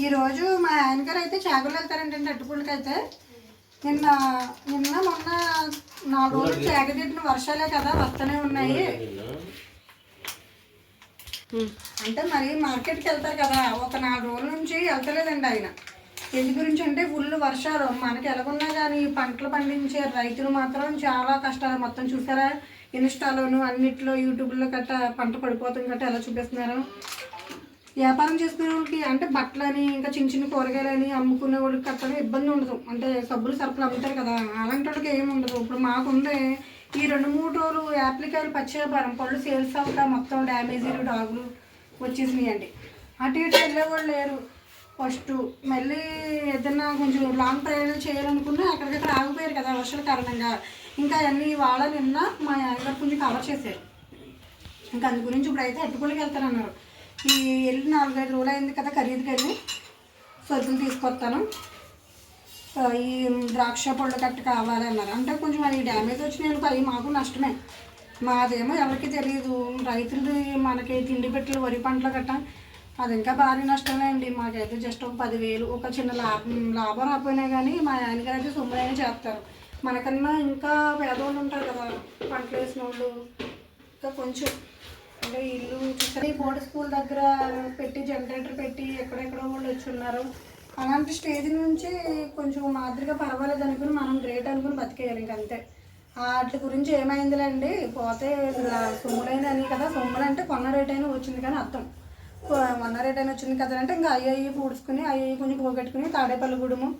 ఈరోజు మా ఆయన గారు అయితే చాకులు వెళ్తారంటే అట్టుపుల్లకి అయితే నిన్న నిన్న మొన్న నాలుగు రోజులు చాకదిట్టిన వర్షాలే కదా వస్తూనే ఉన్నాయి. అంటే మరి మార్కెట్కి వెళ్తారు కదా ఒక నాలుగు రోజుల నుంచి వెళ్తలేదండి ఆయన. ఎందు గురించి అంటే ఫుల్ వర్షాలు. మనకి ఎలాగున్నా కానీ పంటలు పండించే రైతులు మాత్రం చాలా కష్టాలు. మొత్తం చూసారా? ఇన్స్టాలోను అన్నిట్లో యూట్యూబ్లో గట్రా పంట పడిపోతుంది గట్రా ఎలా చూపిస్తున్నారు? వ్యాపారం చేసుకునే వాళ్ళకి అంటే బట్టలని ఇంకా చిన్న చిన్న కూరగాయలని అమ్ముకునే వాళ్ళకి కట్టడం ఇబ్బంది ఉండదు. అంటే సబ్బులు సరుకులు అమ్ముతారు కదా అలాంటి వాళ్ళకి ఏమి ఉండదు. ఇప్పుడు మాకుందే ఈ రెండు మూడు రోజులు యాప్లికాయలు పచ్చి వ్యాపారం పళ్ళు సేల్స్ అవుతా మొత్తం డ్యామేజీలు డాగులు వచ్చేసినాయండి. అటు ఇటు వెళ్ళేవాళ్ళు లేరు. ఫస్ట్ మళ్ళీ ఏదైనా కొంచెం లాంగ్ ప్రయాణం చేయాలనుకున్నా అక్కడికక్కడ ఆగిపోయారు కదా వర్షాల కారణంగా. ఇంకా అన్నీ వాళ్ళ నిన్న మా ఆయన కొంచెం కవర్ చేశారు. ఇంకా అందు గురించి ఇప్పుడు అయితే అట్టుపల్లికి వెళ్తారన్నారు. ఈ వెళ్ళి నాలుగైదు రోజులు అయింది కదా ఖరీదుకి వెళ్ళి సరుకులు తీసుకొస్తాను. ఈ ద్రాక్ష పళ్ళు కట్ట కావాలి అన్నారు అంటే కొంచెం అది డ్యామేజ్ వచ్చినాయి అనుకో అవి మాకు నష్టమే. మాదేమో ఎవరికి తెలియదు రైతులది మనకి తిండి పెట్టలు వరి పంటలు గట్ట అది ఇంకా భారీ నష్టమే అండి. మాకైతే జస్ట్ ఒక పదివేలు ఒక చిన్న లాభం లాభం రాకపోయినా కానీ మా ఆయనగారు అయితే సొమ్ములైనా చేస్తారు. మనకన్నా ఇంకా పేదవాళ్ళు ఉంటారు కదా పంటలు వేసిన వాళ్ళు ఇంకా కొంచెం అంటే ఇల్లు ఈ బోర్డు స్కూల్ దగ్గర పెట్టి జనరేటర్ పెట్టి ఎక్కడెక్కడో వాళ్ళు వచ్చి ఉన్నారు. అలాంటి స్టేజ్ నుంచి కొంచెం మాదిరిగా పర్వాలేదు అనుకుని మనం గ్రేట్ అనుకుని బతికేయాలి ఇంకంతే వాటి గురించి ఏమైందిలేండి? పోతే సొమ్ములైన అని కదా సొమ్ములు అంటే కొన్న రేట్ అయినా వచ్చింది కానీ అర్థం. మొన్న కొన్న రేట్ అయినా వచ్చింది కదా అంటే ఇంకా అయ్యి పూడ్చుకుని అయ్యి కొంచెం పోగొట్టుకుని తాడేపల్లిగూడెము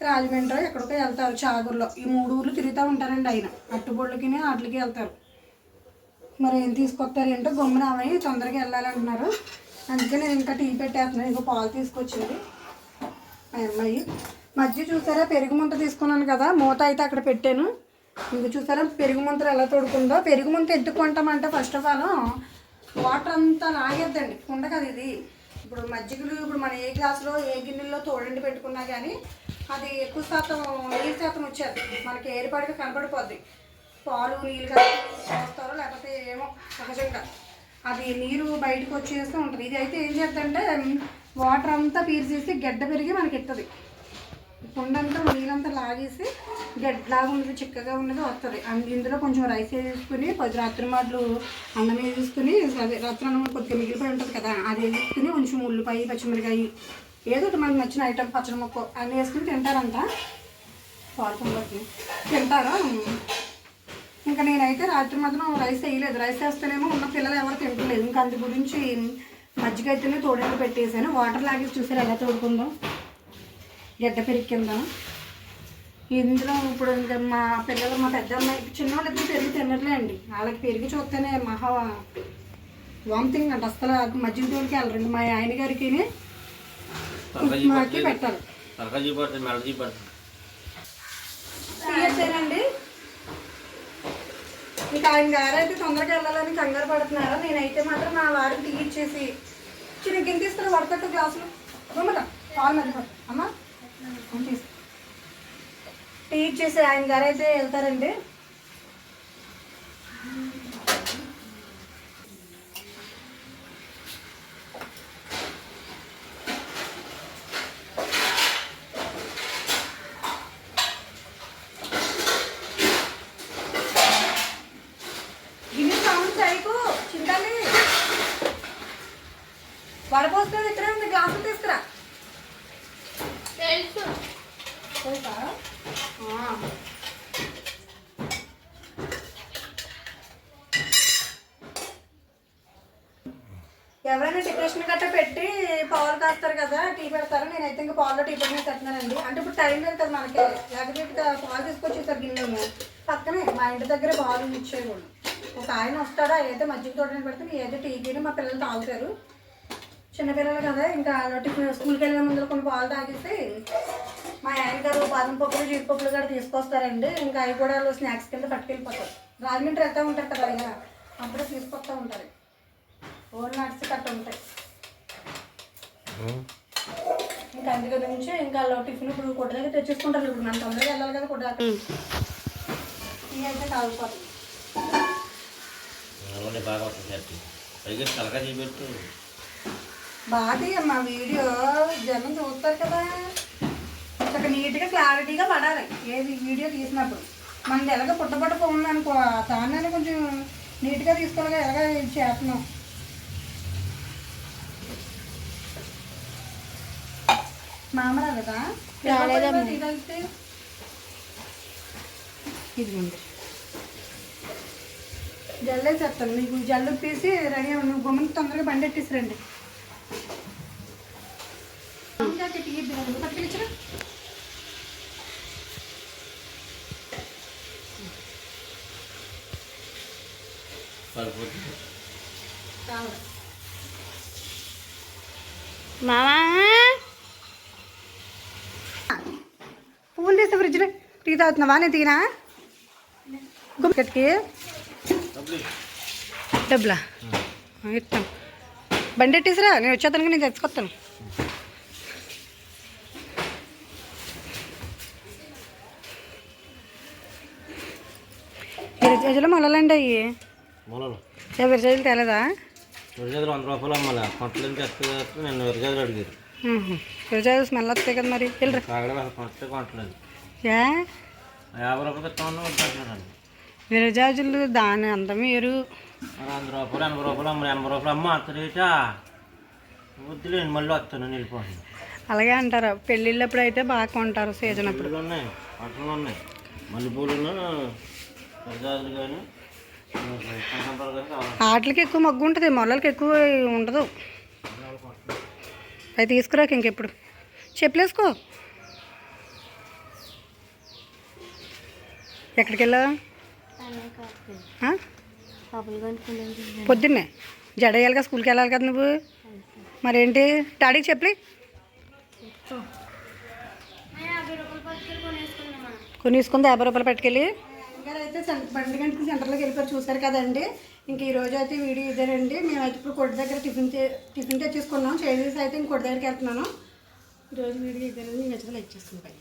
రాజమండ్రి ఎక్కడికో వెళ్తారు చాగూరులో. ఈ మూడు ఊర్లు తిరుగుతూ ఉంటారండి ఆయన. అట్టుబొళ్ళకి వాటికి వెళ్తారు. మరి ఏం తీసుకొస్తారు ఏంటో గమ్మున అవి తొందరగా వెళ్ళాలంటున్నారు. అందుకే నేను ఇంకా టీ పెట్టేస్తున్నాను. ఇంకో పాలు తీసుకొచ్చింది. మా అమ్మాయి. మధ్య చూసారా? పెరుగు ముంత తీసుకున్నాను కదా. మూత అయితే అక్కడ పెట్టాను. ఇంక చూసారా? పెరుగు ముంతలు ఎలా తోడుకుందో. పెరుగు ముంత ఎత్తుకుంటామంటే ఫస్ట్ ఆఫ్ ఆల్ వాటర్ అంతా లాగేద్దండి. కుండ కదా ఇది. ఇప్పుడు మజ్జిగలు ఇప్పుడు మనం ఏ గ్లాసులో ఏ గిన్నెల్లో తోడండి పెట్టుకున్నా కానీ అది ఎక్కువ శాతం నీరు శాతం వచ్చేది. మనకి ఏర్పాటుగా కనపడిపోద్ది. పాలు నీళ్ళు కలిపి పోస్తారో లేకపోతే ఏమో సహజంగా. అది నీరు బయటకు వచ్చేస్తూ ఉంటుంది. ఇది అయితే ఏం చేద్దంటే వాటర్ అంతా పీల్చేసి గడ్డ పెరిగి మనకి ఇస్తుంది కుండంతా నీళ్ళంతా లాగేసి గడ్డలాగా ఉన్నది చిక్కగా ఉన్నది వస్తుంది అండ్ ఇందులో కొంచెం రైస్ వేసుకుని పది రాత్రి మాటలు అన్నం వేసుకుని అదే రాత్రి అన్నం కొద్దిగా మిగిలిపోయి ఉంటుంది కదా అది వేసుకుని కొంచెం ఉల్లిపాయ పచ్చిమిరకాయ ఏదో ఒకటి మనకు నచ్చిన ఐటమ్ పచ్చడి మొక్క అన్నీ వేసుకుని తింటారంట. పాడుకుంటే తింటారా? ఇంకా నేనైతే రాత్రి మాత్రం రైస్ వేయలేదు. రైస్ వేస్తేనేమో ఉన్న పిల్లలు ఎవరు తింటలేదు. ఇంకా అందు గురించి మజ్జిగ అయితేనే తోడేళ్ళు పెట్టేసాను వాటర్ లాగేసి చూసారు ఎలా తోడుకుందో? గడ్డ పెరిగిందా ఇందులో ఇప్పుడు ఇంకా మా పిల్లలు మా పెద్ద అమ్మాయి చిన్నవాళ్ళు ఇద్దరు పెరిగి తినట్లే అండి వాళ్ళకి పెరిగి చూస్తేనే మహా వామిటింగ్ అంట. అసలు మజ్జిగ తోలికి వెళ్ళరండి. మా ఆయన గారికి మాకి పెట్టాలి. ఇంకా ఆయన గారు అయితే తొందరగా వెళ్ళాలని కంగారు పడుతున్నారు. నేనైతే మాత్రం నా వారికి టీ ఇచ్చేసి చిన్న గిన్నె తీస్తారు వడకట్టు గ్లాసులు. అమ్మట పాలు మరి అమ్మా తీసు టీ ఇచ్చేసి ఆయన గారు అయితే వెళ్తారండి. చేయకు. చింతాలి వడపోస్తుంది ఇక్కడే ఉంది గ్లాసులు తీసుకురా. తెలుసు. ఎవరైనా డెకరేషన్ గట్రా పెట్టి పాలు కాస్తారు కదా టీ పెడతారు? నేనైతే ఇంకా పాల్లో టీ పెట్టిన పెట్టినానండి. అంటే ఇప్పుడు టైం లేదు కదా మనకి. లేకపోతే పాలు తీసుకొచ్చేసారు గిన్నెలో. పక్కనే మా ఇంటి దగ్గరే పాలు ఇచ్చేవాళ్ళు ఒక ఆయన వస్తాడా? ఏదైతే మజ్జిగ తోటని పెడితే ఏదైతే టీ గిని మా పిల్లలు తాగుతారు. చిన్నపిల్లలు కదా ఇంకా టిఫిన్ స్కూల్కి వెళ్ళే ముందు కొన్ని పాలు తాగేసి మా ఆయన గారు బాదం పప్పులు జీడిపప్పులు కూడా తీసుకొస్తారండి. ఇంకా అవి కూడా వాళ్ళు స్నాక్స్ కింద పట్టుకెళ్ళిపోతారు. రాజమండ్రి వెళ్తూ ఉంటారు కదా ఇక అప్పుడే తీసుకొస్తూ ఉంటారు. ఓన్ నట్స్ కట్ట ఉంటాయి. ఇంకా అందుకే నుంచి ఇంకా వాళ్ళు టిఫిన్ ఇప్పుడు కొట్టు దగ్గర తెచ్చేసుకుంటారు. ఇప్పుడు మనం తొందరగా వెళ్ళాలి కదా కొట్టు దగ్గర ఇవి అయితే తాగిపోతుంది అలానే బాగా వస్తుంది పైగా తలకాయ చూపెట్టు బాగా మా వీడియో జనం చూస్తారు కదా. చక్కగా నీట్గా క్లారిటీగా పడాలి. ఏది వీడియో తీసినప్పుడు. మనది ఎలాగ పుట్ట పుట్ట పోతుంది అనుకో దాన్ని కొంచెం నీట్గా తీసుకోవాలి ఎలాగ ఇది చేస్తున్నాం? మామ రాలేదా రాలేదమ్మా. తీగలితే ఇదిగోండి. జల్లే చెప్తాను మీకు జల్లు తీసి రెడీ అవ్వండి. నువ్వు గుమ్మని తొందరగా బండి ఎట్టేసి రండి ఇంకా చెట్టు గీద్దు కదా, పట్టుకెళ్ళిచ్చురా. సరిపోతుంది కావాలి. మామా పువ్వులు తీస్తే ఫ్రిడ్జ్లో టీ తాగుతున్నావా నేను తీనా గుమ్మకి డబ్బులు? ఇస్తాం బండి ఎట్టేసిరా? నేను వచ్చేదానికి నేను తెచ్చుకొస్తాను. మొలలండి అవి తేలేదా? వంద రూపాయలు అమ్మాలి? కొంటలు అడిగారు. స్మెల్ వస్తాయి కదా మరి. వెళ్ళరా కొంటలేదు యాభై రూపాయలు విరజాజులు దాని అందం వేరు మరి వంద రూపాయలు ఎనభై రూపాయలు అమ్మ ఎనభై రూపాయలు అమ్మ అంత రేటా వద్దులేండి మళ్ళీ వస్తాను అలాగే అంటారు. పెళ్ళిళ్ళప్పుడు అయితే బాగా కొంటారు సీజన్ అప్పుడు. పూలు ఉన్నాయి పంటలు ఉన్నాయి. మల్లెపూలు విరజాదులు కానీ ఆటలకి ఎక్కువ మగ్గు ఉంటుంది మొలలకి ఎక్కువ ఉండదు. అవి తీసుకురాక ఇంకెప్పుడు. చెప్పులేసుకో. ఎక్కడికి వెళ్ళావు పొద్దున్నే? జడ వేయాలిగా స్కూల్కి వెళ్ళాలి కదా నువ్వు? మరేంటి? డాడీకి చెప్పి కొనేసుకుంది యాభై రూపాయలు పట్టుకెళ్ళి. అయితే బండి గంటకి సెంటర్లోకి వెళ్ళిపోయి చూసారు కదండి. ఇంక ఈ రోజు అయితే వీడియో ఇదేనండి. మేమైతే ఇప్పుడు కొట్టి దగ్గర టిఫిన్ టిఫిన్ తెచ్చేసుకున్నాం. చేసేసి అయితే ఇంకొట్టి దగ్గరికి వెళ్తున్నాను. ఈరోజు వీడియో ఇదేనండి. నచ్చితే లైక్ చేసుకుంటాయి